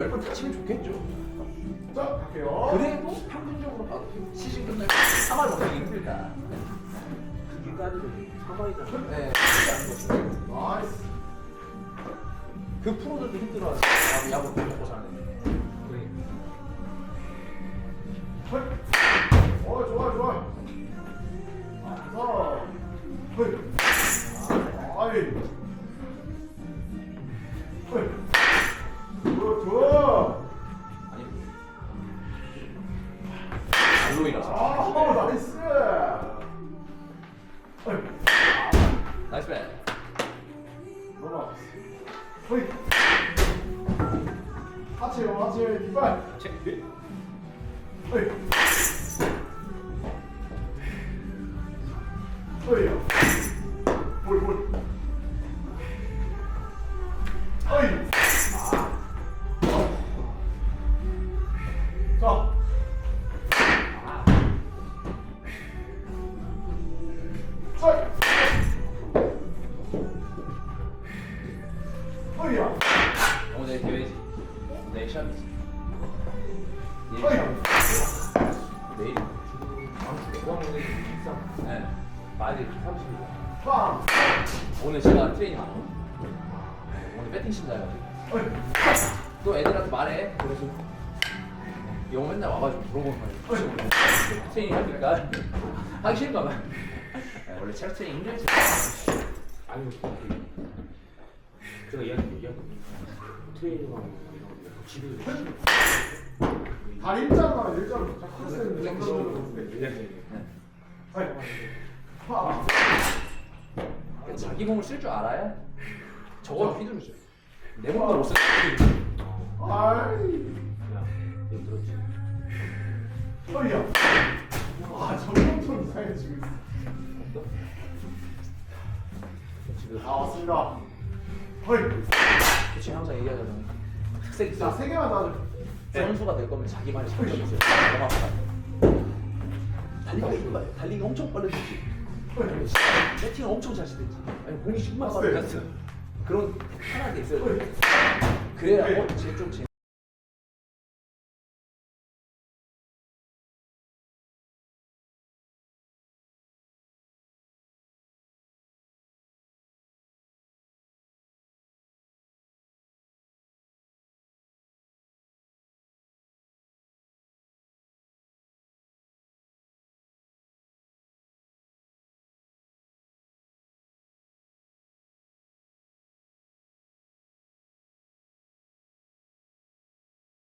10번 다치면 좋겠죠. 자, 갈게요. 그래도 평균적으로 봐도 시즌 끝날 때 3할 먹기 힘들다. 그게까지도 3할이잖아. 네, 쉽지 않은 거죠. 나이스. 그 프로들도 힘들어하죠. 야구, 야구 먹고 사는. 헐. 어, 좋아, 좋아. 아, 헐. 아이. 헐. 알로이라서. 아, 나이스. 헐. 나이스 배. 넘어갔어. 헐. 하체요, 하체, 뒷발. 체크. 헐. 헐이야. 볼, 볼. 어이. 오늘. 내일 시합이지. 내일. 시합. 내일. 비싸. 네. 많이 30일. 빵. 오늘 제가 트레이닝 안 하고. 네, 오늘 배팅 신자여가지고. 어이. 또 애들한테 말해. 그래서 영어 맨날 와가지고 물어보는 거예요. 트레이닝 합니까? 하기 싫은가 봐. 네, 원래 체력 트레이닝 힘들지. 아니, 그, 제가 이야기 얘기하고 트레이닝 하고 이런 집에서 다리 일자로 일자로. 자, 크로스는 그 정도로 자기 몸을 쓸 줄 알아야 저걸 휘두르죠. 내 몸도 못 쓰는 아이. 그냥 얘기 들었지. 어이야. 아, 점점 이상해 지금. 지금 아, 왔습니다. 어이. 코치 항상 얘기하잖아요. 특색 자, 있어. 세 개만 더. 선수가 될 거면 자기만의 장점이 있어요. 달리기가 이거예요. 달리기 엄청 아니면 배팅을 엄청 잘 치든지, 아니면 공이 정말 빠르든지 그런 하나 게 있어요. 그래야 어, 쟤좀 재.